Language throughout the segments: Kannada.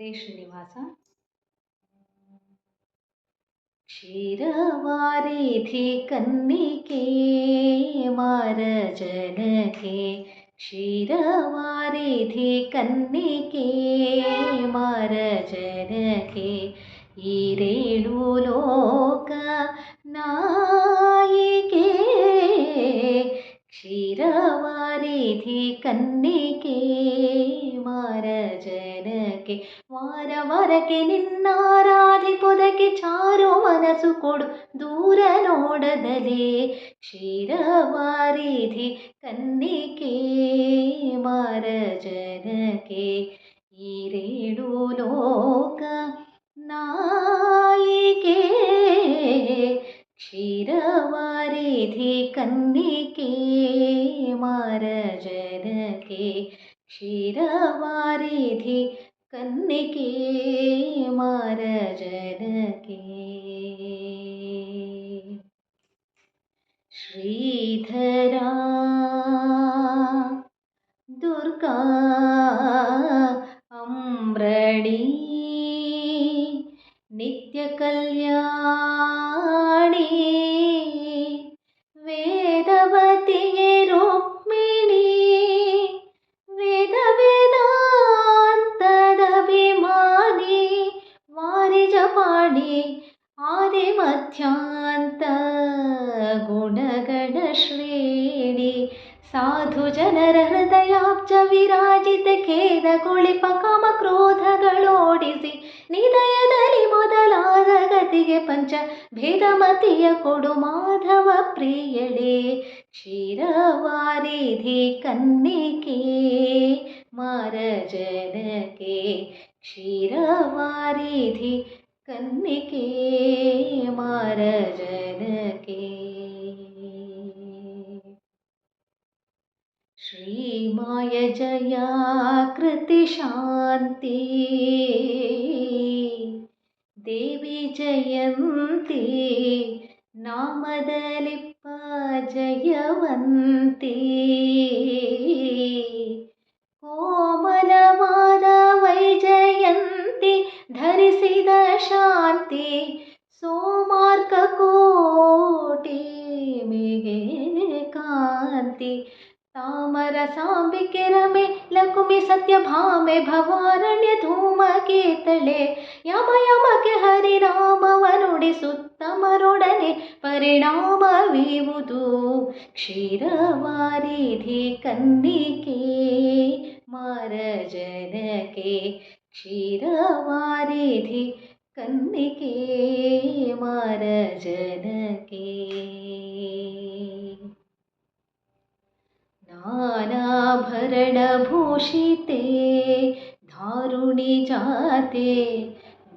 जय श्रीनिवासा क्षीरवारिधि कन्निके मारजनके क्षीरवारिधि कन्निके मारजनके ईरेडुलो ಕ್ಷೀರವಾರಿಧಿ ಕನ್ನಿಕೆ ಮಾರ ಜನಕೆ ವಾರ ವಾರಕ್ಕೆ ನಿನ್ನಾರಾಧಿಪುದಕ್ಕೆ ಚಾರು ಮನಸ್ಸು ಕೊಡು ದೂರ ನೋಡದಲೇ ಕ್ಷೀರವಾರಿಧಿ ಕನ್ನಿಕೆ ಮಾರ ಜನಕೆ शिरवारे थे कन्ने के, मार जन के। शिरवारे थे कन्ने के, मार जन के। श्रीधरा, दुर्गा, अम्रणी नित्यकल्याण ವೇದವತಿಯೇ ರುಕ್ಮಿಣಿ, ವೇದ ವೇದಾಂತದ ಅಭಿಮಾನಿ ವಾರಿಜಪಾಣಿ ಆದಿ ಗುಣಗಣ ಶ್ರೇಣಿ, ಸಾಧು ಜನರ ವಿರಾಜಿತ ಖೇದ ಕುಳಿಪ ಕಾಮ ಕ್ರೋಧಗಳೋಡಿಸಿ ಮೊದಲಾದ ಗತಿಗೆ ಪಂಚ ಭೇದಮತಿಯ ಕೊಡು ಮಾಧವ ಪ್ರಿಯಳೇ ಕ್ಷೀರವಾರಿಧಿ ಕನ್ನಿಕೆ ಮಾರ ಜನಕೆ ಕ್ಷೀರವಾರಿಧಿ ಕನ್ನಿಕೆ ಮಾರ ಜನಕೆ ಶ್ರೀಮಾಯ ಜಯ ಕೃತಿ ಶಾಂತಿ ದೇವಿ ಜಯಂತಿ ನಾಮದಲಿಪ್ಪ ಜಯವಂತಿ साबिकेरम लकुमि सत्यभामे भवारण्य धूमकेतले यम यमके हरिरमरुडे समरोडने परिणमवीव क्षीर वारिधि कन्के मार जनके क्षीर मारजनके। ಮಾರ ಧಾರುಣಿ ಜಾತೆ,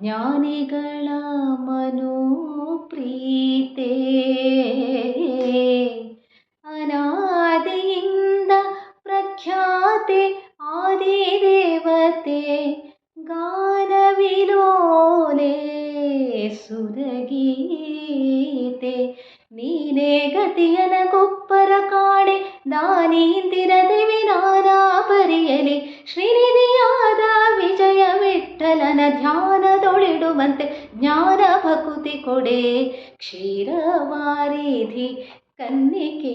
ಜ್ಞಾನಿಗಳ ಮನೋಪ್ರೀತೆ. ಅನಾದಿಯಿಂದ ಪ್ರಖ್ಯಾತೆ ಆದಿದೇವತೆ, ಗಾನವಿಲೋಲೆ ಸುರಗೀತೆ. ನೀನೇ ಗತಿಯನ ಗೊಪ್ಪರ ಕಾಣೆ ದಾನೀಂದಿರದಿವಿ ജ്ഞാനഭക്തി കൊടേ ക്ഷീരവാരിധി കന്നിക്കേ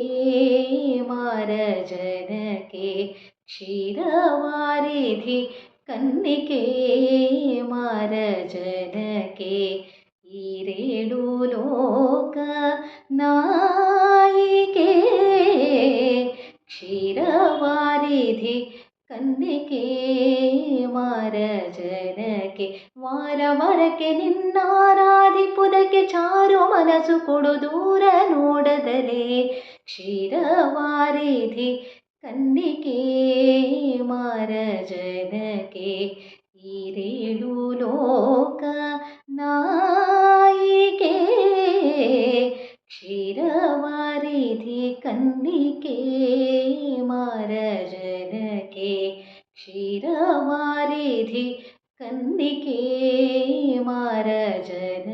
മാരജനകേ. ക്ഷീരവാരിധി കന്നിക്കേ മാരജനകേ. ഈരേടു ലോക നാ ವಾರ ವಾರಕ್ಕೆ ನಿನ್ನಾರಾಧಿಪುದಕ್ಕೆ ಚಾರು ಮನಸ್ಸು ಕೊಡು ದೂರ ನೋಡದಲೇ. ಕ್ಷೀರವಾರಿಧಿ ಕನ್ನಿಕೆ ಮಾರ ಜನಕ್ಕೆ ಈರೇಳು ಲೋಕ ನಾಯಿಕೆ. ಕ್ಷೀರವಾರಿಧಿ ಕನ್ನಿಕೆ ಮಾರ ಜನಕ್ಕೆ ಕ್ಷೀರವಾರಿಧಿ കന്നിക്കേ മാരജന